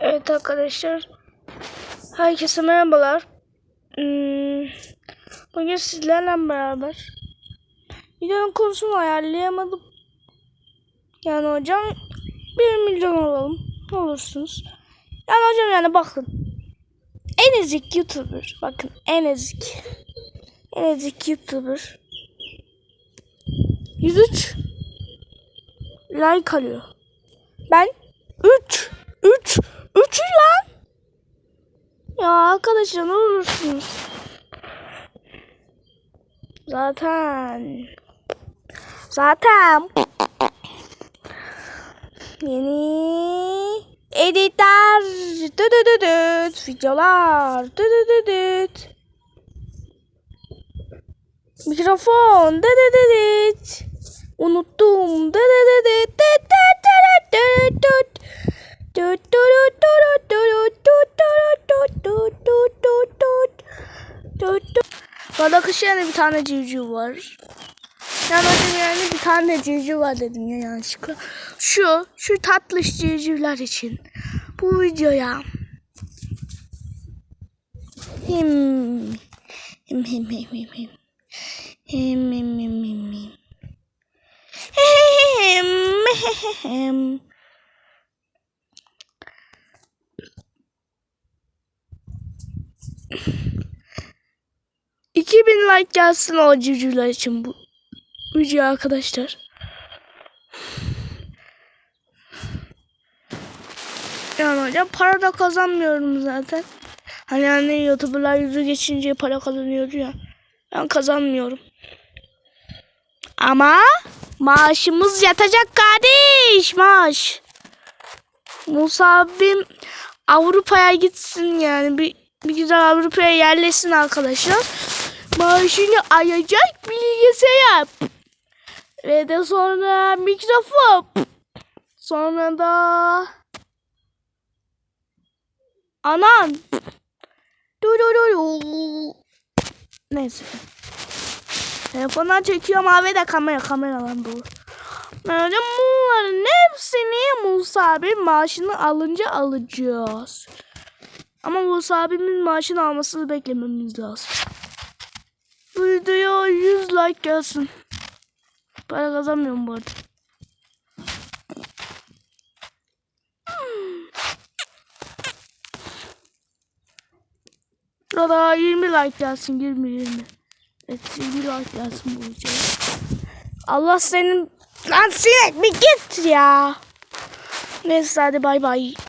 Evet arkadaşlar. Herkese merhabalar. Hmm, Bugün sizlerle beraber videonun konusunu ayarlayamadım. Yani hocam 1 milyon olalım. Ne olursunuz. Yani hocam yani bakın. En ezik YouTuber. Bakın en ezik. En ezik YouTuber. 103 like alıyor. Ben 3 3 3 lan. Ya arkadaşlar ne olursunuz. Zaten. Zaten. Yeni editler. Dü dü dü düt, videolar. Dü dü dü düt. mikrofon. Dü dü dü düt. unuttum. Dü dü Bardak yani bir tane civciv var. Yanmadım yani bir tane civciv var dedim ya yanlışlıkla. Şu, şu tatlış civcivler için. Bu videoya. Him. Him him him him him. Him him him him him. Him him him him. 2000 like gelsin o civcivler için bu video arkadaşlar. Yani hocam para da kazanmıyorum zaten. Hani yani youtuberlar yüzü geçince para kazanıyor ya. Ben kazanmıyorum. Ama maaşımız yatacak kardeş maaş. Musa abim Avrupa'ya gitsin yani bir, bir güzel Avrupa'ya yerleşsin arkadaşlar. Maaşını ayacak bilgisayar. Ve de sonra mikrofon. Sonra da anan. Du du du du. Neyse. Telefondan çekiyorum abi de kamera kameradan dolu. Böyle bunların hepsini Musa abi maaşını alınca alacağız. Ama Musa abimin maaşını almasını beklememiz lazım. Videoya 100 like gelsin. Para kazanmıyorum bu arada. Burada 20 like gelsin 20 20. Evet 20 like gelsin bu videoya. Allah senin lan sinek bir git ya. Neyse hadi bay bay.